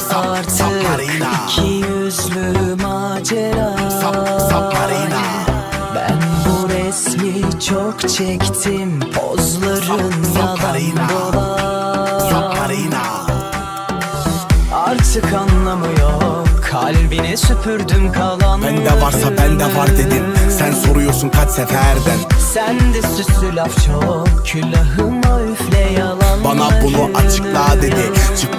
sap, artık. Submarina. iki yüzlü macera. Ben bu resmi çok çektim. Pozların yalan dolan. Artık anlamı yok. Kalbine süpürdüm kalan Bende varsa bende var dedin. Sen soruyorsun kaç seferden. Sende süslü laf çok. Külahıma üfle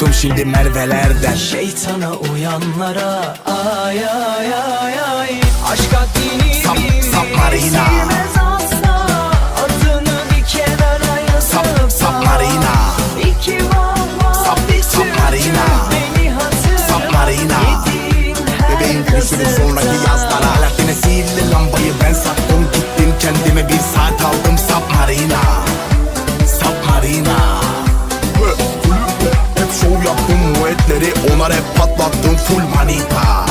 Çıktım şimdi Merve'lerden. Şeytana uyanlara Ay ay ay ay. Aşk haddini Sap- Submarina. sevmez asla. Adını bir kenara yazıp Sap- da Submarina. İki vah Sap- Submarina. türlü Beni hatırla. Her Bebeğin gülüşünün sonraki yazlara. Alaaddin'e sihirli lambayı ben sattım Ona rap patlattım full manita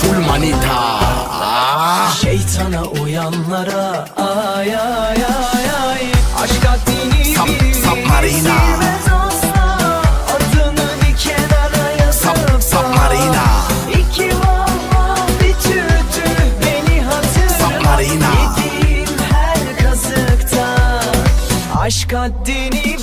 Full manita Ah. Şeytana uyanlara ay ay ay ay Aşk haddini Submarina. sevmez asla Adını bir kenara yazıp Sap- da Submarina. İki vah bir tütü beni hatırla. Yediğim her kazıkta Aşk haddini